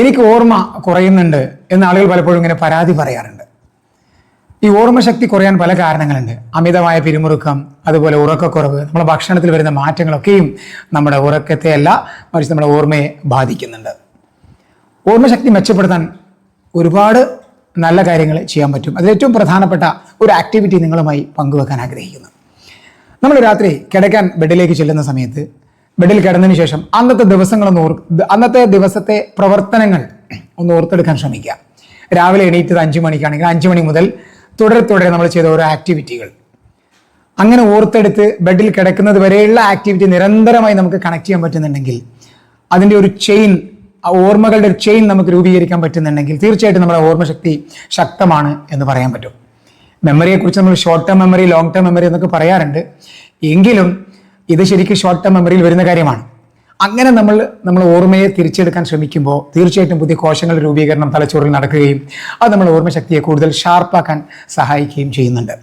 എനിക്ക് ഓർമ്മ കുറയുന്നുണ്ട് എന്ന് ആളുകൾ പലപ്പോഴും ഇങ്ങനെ പരാതി പറയാറുണ്ട്. ഈ ഓർമ്മശക്തി കുറയാൻ പല കാരണങ്ങളുണ്ട്. അമിതമായ പിരിമുറുക്കം അതുപോലെ ഉറക്കക്കുറവ് നമ്മുടെ ഭക്ഷണത്തിൽ വരുന്ന മാറ്റങ്ങളൊക്കെയും നമ്മുടെ ഉറക്കത്തെ അല്ല മറിച്ച് നമ്മുടെ ഓർമ്മയെ ബാധിക്കുന്നുണ്ട്. ഓർമ്മശക്തി മെച്ചപ്പെടുത്താൻ ഒരുപാട് നല്ല കാര്യങ്ങൾ ചെയ്യാൻ പറ്റും. അതിലേറ്റവും പ്രധാനപ്പെട്ട ഒരു ആക്ടിവിറ്റി നിങ്ങളുമായി പങ്കുവെക്കാൻ ആഗ്രഹിക്കുന്നു. നമ്മൾ രാത്രി കിടക്കാൻ ബെഡിലേക്ക് ചെല്ലുന്ന സമയത്ത് ബെഡിൽ കിടന്നതിന് ശേഷം അന്നത്തെ ദിവസങ്ങളൊന്ന് ഓർ അന്നത്തെ ദിവസത്തെ പ്രവർത്തനങ്ങൾ ഒന്ന് ഓർത്തെടുക്കാൻ ശ്രമിക്കുക. രാവിലെ എണീറ്റത് അഞ്ചു മണിക്കാണെങ്കിൽ അഞ്ചു മണി മുതൽ തുടരെ തുടരെ നമ്മൾ ചെയ്ത ഓരോ ആക്ടിവിറ്റികൾ അങ്ങനെ ഓർത്തെടുത്ത് ബെഡിൽ കിടക്കുന്നത് വരെയുള്ള ആക്ടിവിറ്റി നിരന്തരമായി നമുക്ക് കണക്ട് ചെയ്യാൻ പറ്റുന്നുണ്ടെങ്കിൽ അതിന്റെ ഒരു ചെയിൻ ഓർമ്മകളുടെ ഒരു ചെയിൻ നമുക്ക് രൂപീകരിക്കാൻ പറ്റുന്നുണ്ടെങ്കിൽ തീർച്ചയായിട്ടും നമ്മുടെ ഓർമ്മശക്തി ശക്തമാണ് എന്ന് പറയാൻ പറ്റും. മെമ്മറിയെക്കുറിച്ച് നമ്മൾ short term memory long term memory എന്നൊക്കെ പറയാറുണ്ട്. എങ്കിലും ഇത് ശരിക്കും ഷോർട്ട് ടേം മെമ്മറിയിൽ വരുന്ന കാര്യമാണ്. അങ്ങനെ നമ്മൾ നമ്മൾ ഓർമ്മയെ തിരിച്ചെടുക്കാൻ ശ്രമിക്കുമ്പോൾ തീർച്ചയായിട്ടും പുതിയ കോശങ്ങളുടെ രൂപീകരണം തലച്ചോറിൽ നടക്കുകയും അത് നമ്മൾ ഓർമ്മശക്തിയെ കൂടുതൽ ഷാർപ്പാക്കാൻ സഹായിക്കുകയും ചെയ്യുന്നുണ്ട്.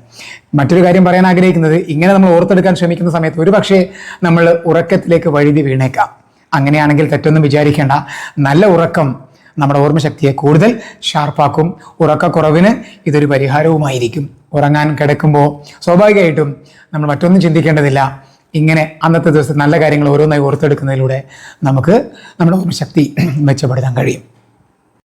മറ്റൊരു കാര്യം പറയാൻ ആഗ്രഹിക്കുന്നത് ഇങ്ങനെ നമ്മൾ ഓർത്തെടുക്കാൻ ശ്രമിക്കുന്ന സമയത്ത് ഒരുപക്ഷെ നമ്മൾ ഉറക്കത്തിലേക്ക് വഴുതി വീണേക്കാം. അങ്ങനെയാണെങ്കിൽ തെറ്റൊന്നും വിചാരിക്കേണ്ട. നല്ല ഉറക്കം നമ്മുടെ ഓർമ്മശക്തിയെ കൂടുതൽ ഷാർപ്പാക്കും ഉറക്കക്കുറവിന് ഇതൊരു പരിഹാരവുമായിരിക്കും. ഉറങ്ങാൻ കിടക്കുമ്പോൾ സ്വാഭാവികമായിട്ടും നമ്മൾ മറ്റൊന്നും ചിന്തിക്കേണ്ടതില്ല. ഇങ്ങനെ അന്നത്തെ ദിവസം നല്ല കാര്യങ്ങൾ ഓരോന്നായി ഓർത്തെടുക്കുന്നതിലൂടെ നമുക്ക് നമ്മുടെ ഓർമ്മശക്തി മെച്ചപ്പെടുത്താൻ കഴിയും.